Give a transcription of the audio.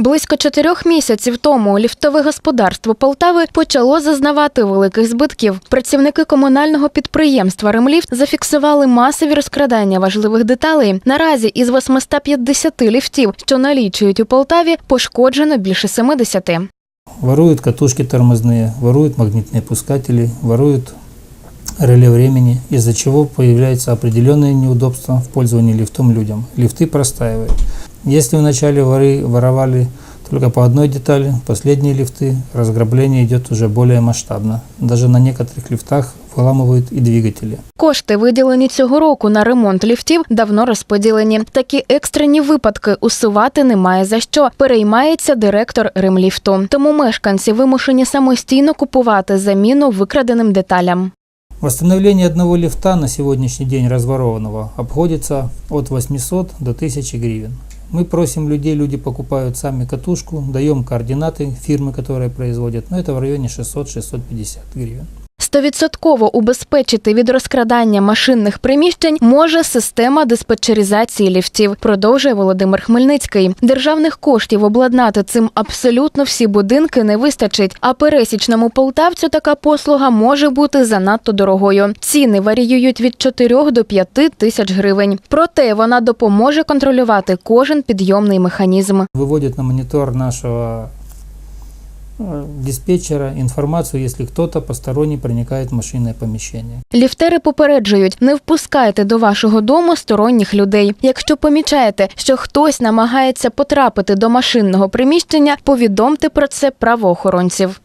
Близько чотирьох місяців тому ліфтове господарство Полтави почало зазнавати великих збитків. Працівники комунального підприємства Ремліфт зафіксували масові розкрадання важливих деталей. Наразі із 850 ліфтів, що налічують у Полтаві, пошкоджено більше 70. Воруют катушки тормозные, воруют магнитные пускатели, воруют реле времени, из-за чего появляются определенные неудобства в пользовании лифтом людям. Лифты простаивают. Если вначале воры воровали только по одной детали, последние лифты, разграбление идет уже более масштабно. Даже на некоторых лифтах выламывают и двигатели. Кошти, виділені цього року на ремонт ліфтів, давно розподілені. Такі екстрені випадки усувати немає за що. Переймається директор ремліфту. Тому мешканці вимушені самостійно купувати заміну викраденим деталям. Восстановление одного лифта на сегодняшний день разворованного обходится от 800 до 1000 гривен. Мы просим людей, люди покупают сами катушку, даем координаты фирмы, которая производит, но это в районе 600-650 гривен. Стовідсотково убезпечити від розкрадання машинних приміщень може система диспетчеризації ліфтів, продовжує Володимир Хмельницький. Державних коштів обладнати цим абсолютно всі будинки не вистачить. А пересічному полтавцю така послуга може бути занадто дорогою. Ціни варіюють від 4 до 5 тисяч гривень. Проте вона допоможе контролювати кожен підйомний механізм. Выводит на монитор нашего э, диспетчера інформацію, якщо хтось посторонній проникає в машинне поміщення. Ліфтери попереджують, не впускайте до вашого дому сторонніх людей. Якщо помічаєте, що хтось намагається потрапити до машинного приміщення, повідомте про це правоохоронців.